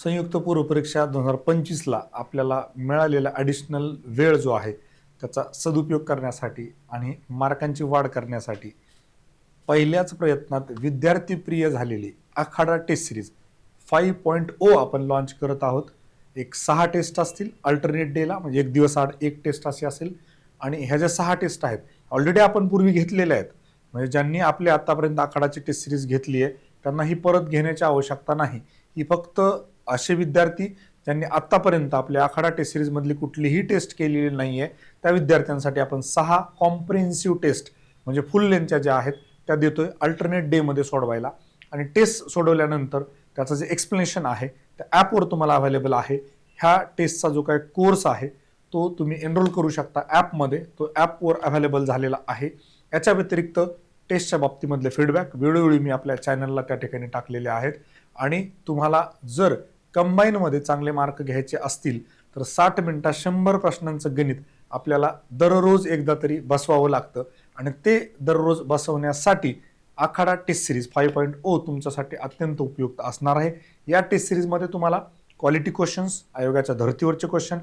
संयुक्त पूर्वपरीक्षा दोन हजार पंचवीसला आपल्याला मिळालेला ॲडिशनल वेळ जो आहे त्याचा सदुपयोग करण्यासाठी आणि मार्कांची वाढ करण्यासाठी पहिल्याच प्रयत्नात विद्यार्थीप्रिय झालेली Akhada test series five point O आपण लॉन्च करत आहोत. एक सहा टेस्ट असतील अल्टरनेट डेला म्हणजे एक दिवस आड एक टेस्ट अशी असेल. आणि ह्या ज्या सहा टेस्ट आहेत ऑलरेडी आपण पूर्वी घेतलेल्या आहेत. म्हणजे ज्यांनी आपली आतापर्यंत आखाडाची टेस्ट सिरीज घेतली आहे त्यांना ही परत घेण्याची आवश्यकता नाही. ही फक्त असे विद्यार्थी ज्यांनी आत्तापर्यंत आपल्या आखाडा टेस्ट सिरीजमधली कुठलीही टेस्ट केलेली नाही आहे त्या विद्यार्थ्यांसाठी आपण सहा कॉम्प्रिहेन्सिव्ह टेस्ट म्हणजे फुल लेंथच्या ज्या आहेत त्या देतोय अल्टरनेट डेमध्ये सोडवायला. आणि टेस्ट सोडवल्यानंतर त्याचं जे एक्सप्लेनेशन आहे त्या ॲपवर तुम्हाला अवेलेबल आहे. ह्या टेस्टचा जो काय कोर्स आहे तो तुम्ही एनरोल करू शकता ॲपमध्ये तो ॲपवर अवेलेबल झालेला आहे. याच्या व्यतिरिक्त टेस्टच्या बाबतीमधले फीडबॅक वेळोवेळी मी आपल्या चॅनलला त्या ठिकाणी टाकलेले आहेत. आणि तुम्हाला जर कंबाईनमध्ये चांगले मार्क घ्यायचे असतील तर साठ मिनिटात शंभर प्रश्नांचं गणित आपल्याला दररोज एकदा तरी बसवावं लागतं. आणि ते दररोज बसवण्यासाठी Akhada test series five point O तुमच्यासाठी अत्यंत उपयुक्त असणार आहे. या टेस्ट सिरीजमध्ये तुम्हाला क्वालिटी क्वेश्चन्स आयोगाच्या धर्तीवरचे क्वेश्चन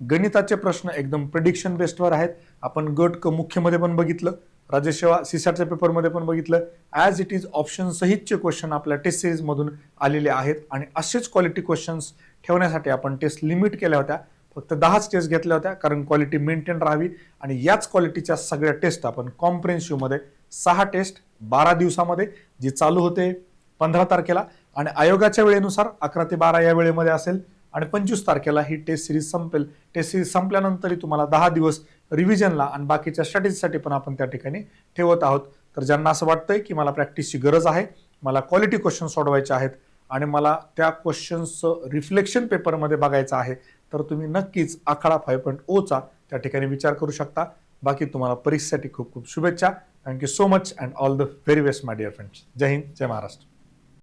गणिताचे प्रश्न एकदम प्रिडिक्शन बेस्डवर आहेत. आपण गट क मुख्यमध्ये पण बघितलं. राज्यसेवा सीसॅटच्या पेपरमध्ये पण बघितलं. ॲज इट इज ऑप्शन सहितचे क्वेश्चन आपल्या टेस्ट सिरीजमधून आलेले आहेत. आणि असेच क्वालिटी क्वेश्चन्स ठेवण्यासाठी आपण टेस्ट लिमिट केल्या होत्या. फक्त दहाच टेस्ट घेतल्या होत्या कारण क्वालिटी मेंटेन राहावी. आणि याच क्वालिटीच्या सगळ्या टेस्ट आपण कॉम्प्रेन्सिव्हमध्ये सहा टेस्ट बारा दिवसामध्ये जी चालू होते पंधरा तारखेला. आणि आयोगाच्या वेळेनुसार अकरा ते बारा या वेळेमध्ये असेल. आणि पंचवीस तारखेला ही टेस्ट सिरीज संपेल. टेस्ट सिरीज संपल्यानंतरही तुम्हाला दहा दिवस रिव्हिजनला आणि बाकीच्या स्ट्रॅटेजीसाठी पण आपण त्या ठिकाणी ठेवत आहोत. तर ज्यांना असं वाटतंय की मला प्रॅक्टिसची गरज आहे मला क्वालिटी क्वेश्चन सोडवायचे आहेत आणि मला त्या क्वेश्चन्सचं रिफ्लेक्शन पेपरमध्ये बघायचं आहे तर तुम्ही नक्कीच आखाडा फाय पॉईंट ओचा त्या ठिकाणी विचार करू शकता. बाकी तुम्हाला परीक्षेसाठी खूप खूप शुभेच्छा. Thank you so much and all the very best my dear friends जय हिंद जय महाराष्ट्र.